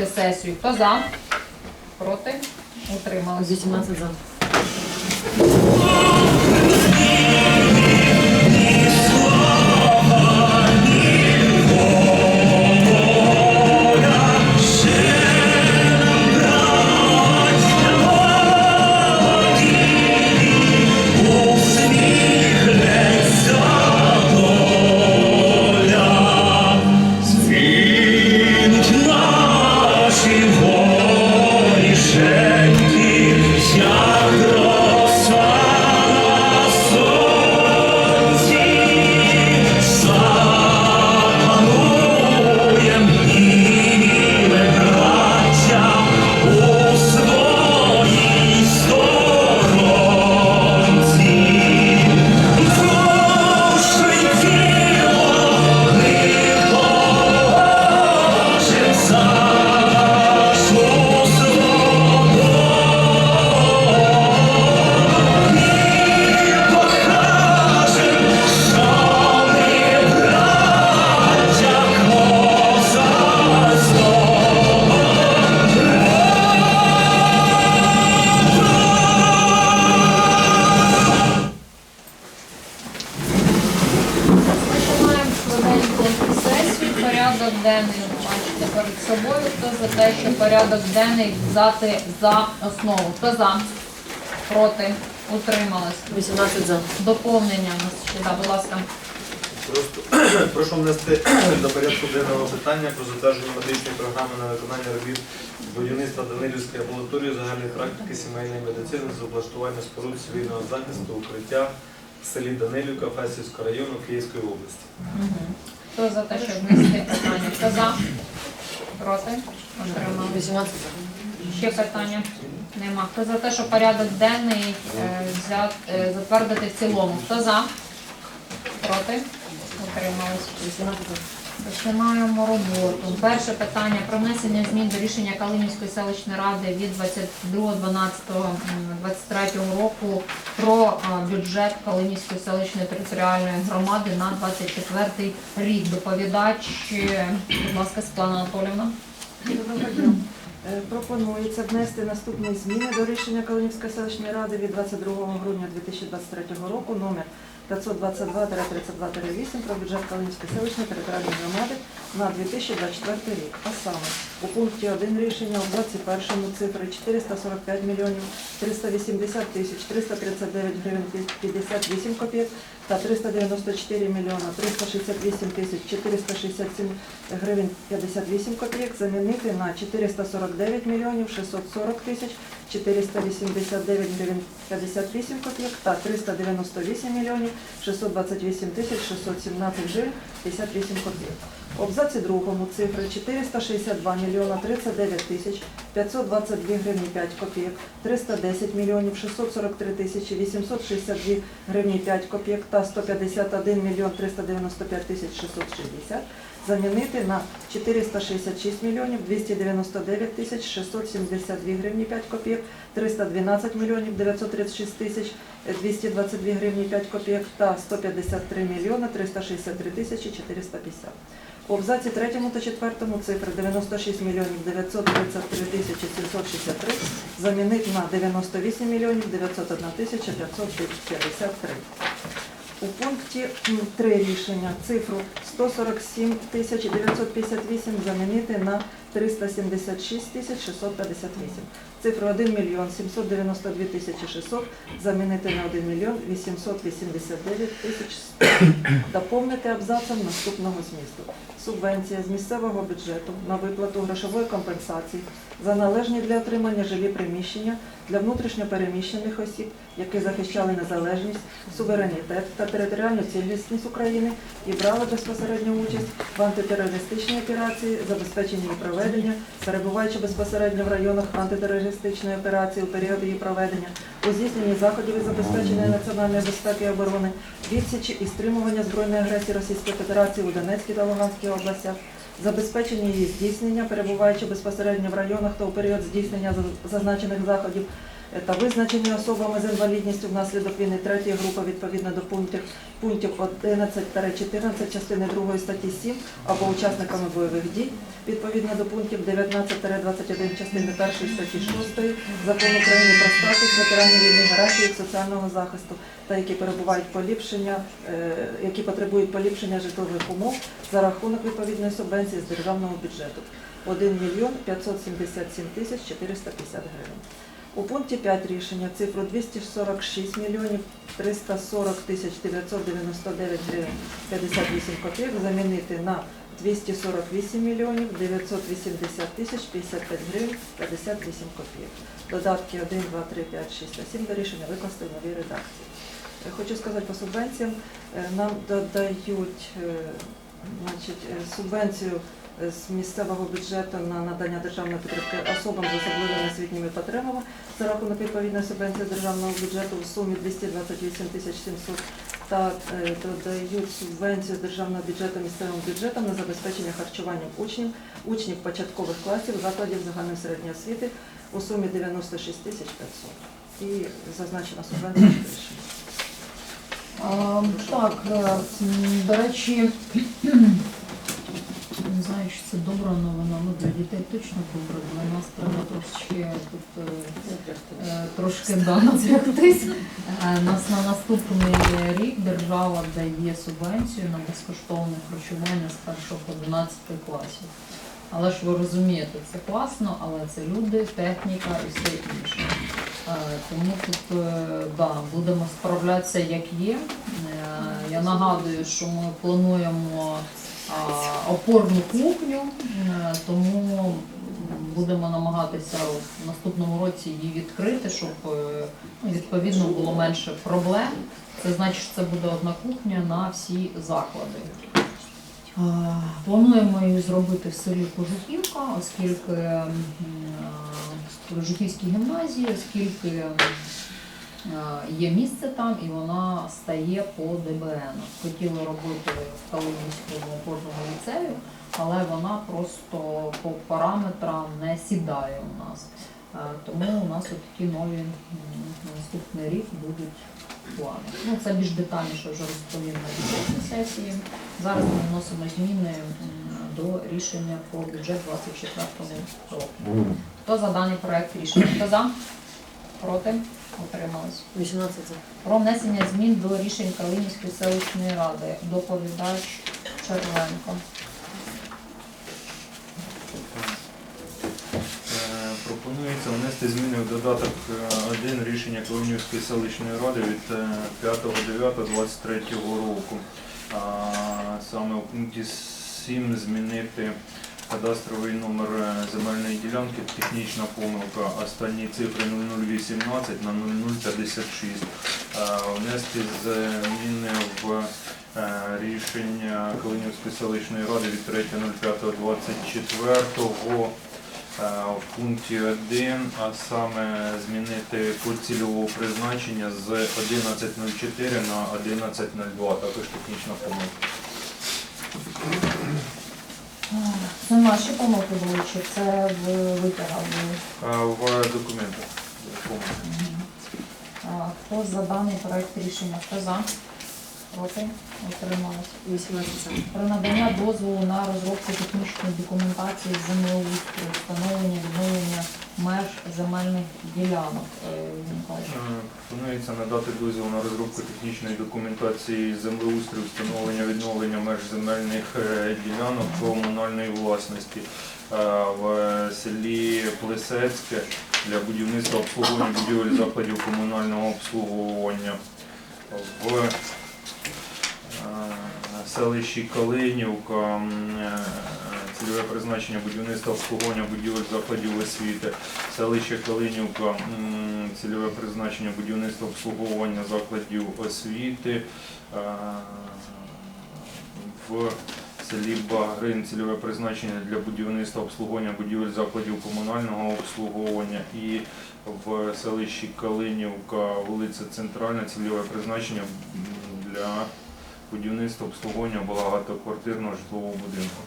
закрити сесію. Хто за? Проти? Утрималися. 18 за. Порядок денний взяти за основу? Хто за? Проти? Утрималась. 18 за. Доповнення у нас ще, да, будь ласка. Просто прошу внести до порядку денного питання про затвердження медичної програми на виконання робіт будівництва Данилівської амбулаторії загальної практики сімейної медицини з облаштування споруд цивільного захисту укриття в селі Данилівка Фесівського району Київської області. Мгм. Хто за те, щоб внести питання? Хто за? Проти? Утрималась. 18 за. Ще питання? Нема. Хто за те, що порядок денний е, взят, е, затвердити в цілому? Хто за? Проти? Утримались. 18 за. Починаємо роботу. Перше питання про внесення змін до рішення Калинівської селищної ради від 22.12.23 року про бюджет Калинівської селищної територіальної громади на 24 рік. Доповідач, будь ласка, Світлана Анатолівна. Доброго дня. Е, Пропонується внести наступні зміни до рішення Калинівської селищної ради від 22 грудня 2023 року номер 522-32-8 про бюджет Калинівської селищної територіальної громади на 2024 рік. А саме у пункті 1 рішення у 21 цифри 445 мільйонів 380 тисяч 339 гривень 58 копійок та 394 мільйона 368 тисяч 467 гривень 58 копійок замінити на 449 мільйонів 640 тисяч 489 гривень 58 копійок та 398 мільйонів 628 тисяч 617 гривень 58 копійок. У абзаці другому цифри 462 мільйона 39 тисяч 522 гривні 5 копійок, 310 мільйонів 643 тисячі 862 гривні 5 копійок та 151 мільйон 395 тисяч 660 замінити на 466 мільйонів 299 тисяч 672 гривні 5 копійок, 312 мільйонів 936 тисяч 222 гривні 5 копійок та 153 мільйона 363 тисячі 450. У абзаці 3 та 4 цифри 96 мільйонів 933 тисячі 763 замінити на 98 мільйонів 901 тисяча 553. У пункті 3 рішення. Цифру 147 тисяч 958 замінити на 376 тисяч 658. Цифру 1 мільйон 792 тисячі 600 замінити на 1 мільйон 889 тисяч 100. Доповнити абзацом наступного змісту. Субвенція з місцевого бюджету на виплату грошової компенсації за належні для отримання жилі приміщення для внутрішньопереміщених осіб, які захищали незалежність, суверенітет та територіальну цілісність України і брали безпосередню участь в антитерористичній операції, забезпеченні її проведення, перебуваючи безпосередньо в районах антитерористичної операції у період її проведення, у здійсненні заходів із забезпечення національної безпеки і оборони, відсічі і стримування збройної агресії Російської Федерації у Донецькій та Луганській областях, забезпечення її здійснення, перебуваючи безпосередньо в районах та у період здійснення зазначених заходів, та визначені особами з інвалідністю внаслідок війни. Третьої групи відповідно до пунктів пунктів 11-14 частини 2 статті 7 або учасниками бойових дій. Відповідно до пунктів 19-21 частини 1 статті 6 Закону України про статус ветеранів війни, гарантії соціального захисту та які перебувають поліпшення, е, які потребують поліпшення житлових умов за рахунок відповідної субвенції з державного бюджету. 1 мільйон 577 тисяч 450 гривень. У пункті 5 рішення цифру 246 мільйонів 340 тисяч 999 гривень 58 копійок замінити на 248 мільйонів 980 тисяч 55 гривень 58 копійок. Додатки 1, 2, 3, 5, 6 та 7 до рішення викласти в новій редакції. Е, Хочу сказати по субвенціям. Е, Нам додають е, значить, субвенцію з місцевого бюджету на надання державної підтримки особам з особливими освітніми потребами за рахунок відповідної субвенції державного бюджету в сумі 228 тисяч 700 та е, додають субвенцію з державного бюджету місцевим бюджетам на забезпечення харчуванням учнів, учнів початкових класів закладів загальної середньої освіти у сумі 96 тисяч 500. І зазначена субвенція більше. А, Так, е, до речі, знаю, чи це добра новина, ну для дітей точно добре, для нас треба трошки тут е, е, трошки да, напрягтись. Е, Нас на наступний рік держава дає субвенцію на безкоштовне харчування з 1 по 12 класів. Але ж ви розумієте, це класно, але це люди, техніка і все інше. Е, Тому тут да, будемо справлятися як є. Я нагадую, що ми плануємо опорну кухню, е, тому будемо намагатися в наступному році її відкрити, щоб е, ну, відповідно було менше проблем. Це значить, що це буде одна кухня на всі заклади. Плануємо її зробити в селі Кожухівка, оскільки в Кожухівській гімназії, оскільки є місце там і вона стає по ДБН. Хотіли робити в Калинівському опорному ліцею, але вона просто по параметрам не сідає у нас. Е, Тому у нас такі нові на наступний рік будуть плани. Ну, це більш детальніше вже розповім на бюджетній сесії. Зараз ми вносимо зміни до рішення про бюджет 24 року. Хто за даний проект рішення? Хто за? Проти? Утримались. 18 за. Про внесення змін до рішень Калинівської селищної ради. Доповідач Червенко. Е, Пропонується внести зміни в додаток 1 рішення Коломівської селищної ради від е, 5.9.23 року. Саме у пункті 7 змінити кадастровий номер е, земельної ділянки, технічна помилка, останні цифри 0018 на 0056. Е, Внести зміни в е, рішення Калинівської селищної ради від 3.05.24 Е, в пункті 1, а саме змінити код цільового призначення з 11.04 на 11.02, також технічна помилка. Це наші помилки були, чи це ви витягали? В документах. Хто за даний проект рішення? Хто за? Проти? Утримались. 18 за. Про надання дозволу на розробку технічної документації з землеустрою, встановлення відновлення меж земельних ділянок. Е. Е, Планується надати дозвіл на розробку технічної документації з землеустрою, встановлення відновлення меж земельних е, ділянок комунальної власності е, в селі Плесецьке для будівництва обслуговування будівель закладів комунального обслуговування. В селищі Калинівка е, цільове призначення будівництва обслуговування будівель закладів освіти. Селище Калинівка, цільове призначення будівництва обслуговування закладів освіти. Е, В селі Багрин цільове призначення для будівництва обслуговування будівель закладів комунального обслуговування і в селищі Калинівка, вулиця Центральна, цільове призначення для будівництва обслуговування багатоквартирного житлового будинку.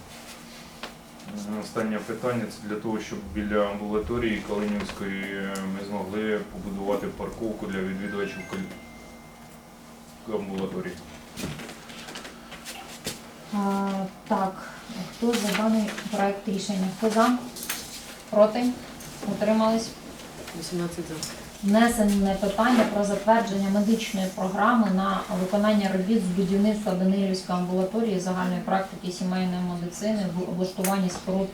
Е, Останнє питання це для того, щоб біля амбулаторії Калинівської е, ми змогли побудувати парковку для відвідувачів амбулаторії. А, так, хто за даний проект рішення? Хто за? Проти? Утримались? 18 за. Внесене питання про затвердження медичної програми на виконання робіт з будівництва Данилівської амбулаторії загальної практики сімейної медицини в облаштуванні споруд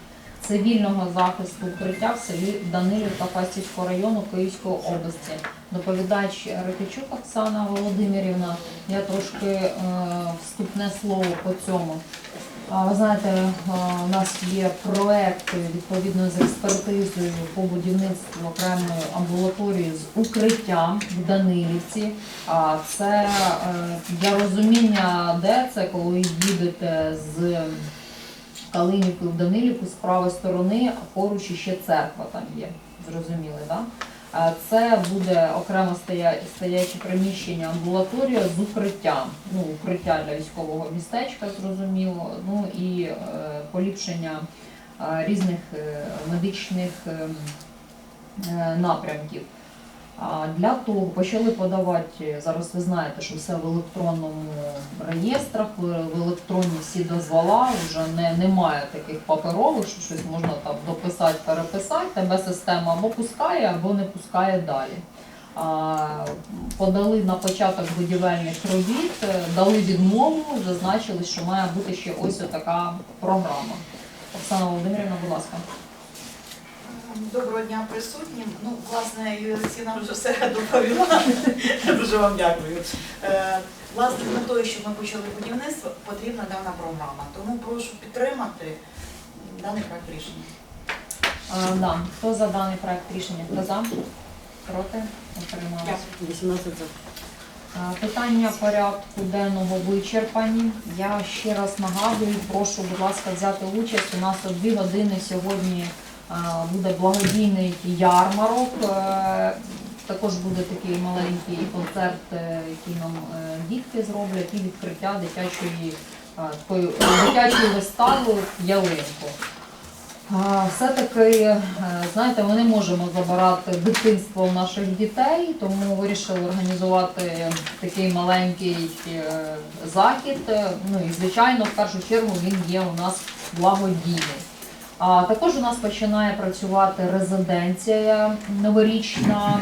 цивільного захисту укриття в селі Данилівка Фастівського району Київської області. Доповідач Рикичук Оксана Володимирівна. Я трошки е, вступне слово по цьому. Ви знаєте, у нас є проект відповідно з експертизою по будівництву окремої амбулаторії з укриттям в Данилівці. Це е, для розуміння, де це, коли їдете з Калинівки в Данилівку з правої сторони, а поруч ще церква там є. Зрозуміли, так? Да? Це буде окремо стояче приміщення амбулаторія з укриттям. Ну, укриття для військового містечка, зрозуміло. Ну і е, поліпшення е, різних е, медичних е, е, напрямків. Для того почали подавати, зараз ви знаєте, що все в електронному реєстрах, в електронні всі дозвола, вже не, немає таких паперових, що щось можна там дописати, переписати, тебе система або пускає, або не пускає далі. Подали на початок будівельних робіт, дали відмову, зазначили, що має бути ще ось така програма. Оксана Володимирівна, будь ласка. Доброго дня присутнім. Ну, власне, Юлія Олексійовна вже все доповіла. Дуже вам дякую. Е, Власне, з метою, щоб ми почали будівництво, потрібна дана програма. Тому прошу підтримати даний проект рішення. А, да. Хто за даний проект рішення? Хто за? Проти? Утрималися. 18 за. Питання порядку денного вичерпані. Я ще раз нагадую, прошу, будь ласка, взяти участь. У нас о дві години сьогодні буде благодійний ярмарок. Е, Також буде такий маленький концерт, е, який нам е, дітки зроблять, і відкриття дитячої, такої дитячої вистави ялинку. Все-таки, е, знаєте, ми не можемо забирати дитинство наших дітей, тому вирішили організувати такий маленький е, захід. Е, Ну і звичайно, в першу чергу він є у нас благодійний. А також у нас починає працювати резиденція новорічна,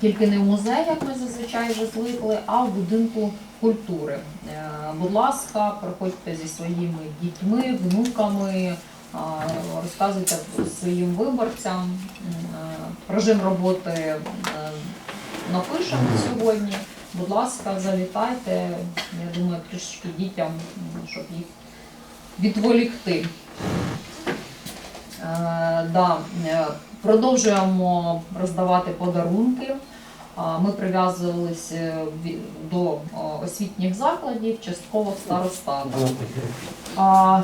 тільки не в музеї, як ми зазвичай вже звикли, а в будинку культури. Е, Будь ласка, приходьте зі своїми дітьми, внуками. Розказуйте своїм виборцям. Е, Режим роботи е, напишемо сьогодні. Будь ласка, завітайте. Я думаю, трішки дітям, щоб їх відволікти. Е, Да, е, продовжуємо роздавати подарунки. Ми прив'язувалися до освітніх закладів, частково в старостатах.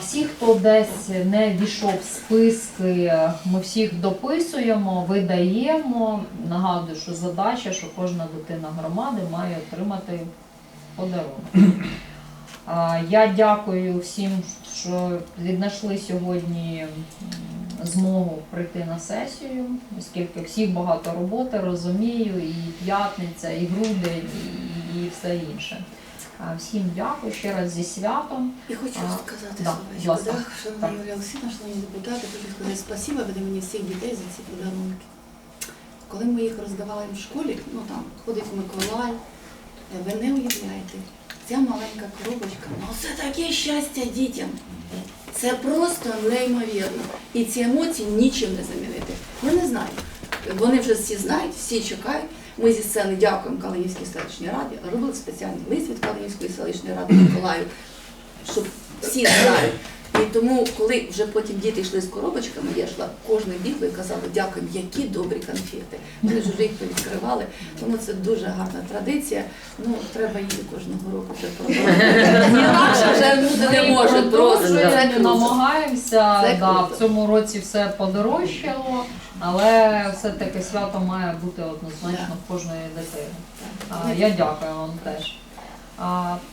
Всі, хто десь не війшов в списки, ми всіх дописуємо, видаємо. Нагадую, що задача, що кожна дитина громади має отримати подарунок. Я дякую всім, що віднайшли сьогодні змогу прийти на сесію, оскільки всіх багато роботи, розумію, і п'ятниця, і грудень, і, і все інше. Всім дякую ще раз зі святом. І хочу сказати да, словечко, да, шановна Юлія Олексійовна, шановні депутати, хочу сказати спасибо від імені всіх дітей за ці подарунки. Коли ми їх роздавали в школі, ну там ходить Миколай, ви не уявляєте, ця маленька коробочка, ну це таке щастя дітям. Це просто неймовірно. І ці емоції нічим не замінити. Я не знаю. Вони вже всі знають, всі чекають. Ми зі сцени дякуємо Калинівській селищній раді, робили спеціальний лист від Калинівської селищної ради Миколаю, щоб всі знали. Тому, коли вже потім діти йшли з коробочками, я йшла кожну дітку і казала, дякуємо, які добрі конфети. Вони ж вже їх повідкривали. Тому це дуже гарна традиція. Ну, треба її кожного року вже. Інакше вже люди не можуть просто. Це намагаємося. Це Да, круто. в цьому році все подорожчало, але все-таки свято має бути однозначно в кожної дитини. А, Я дякую вам теж.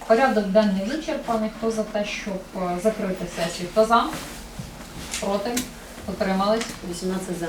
Порядок денний вичерпаний. Хто за те, щоб е, закрити сесію? Хто за? Проти? Утримались? 18 за.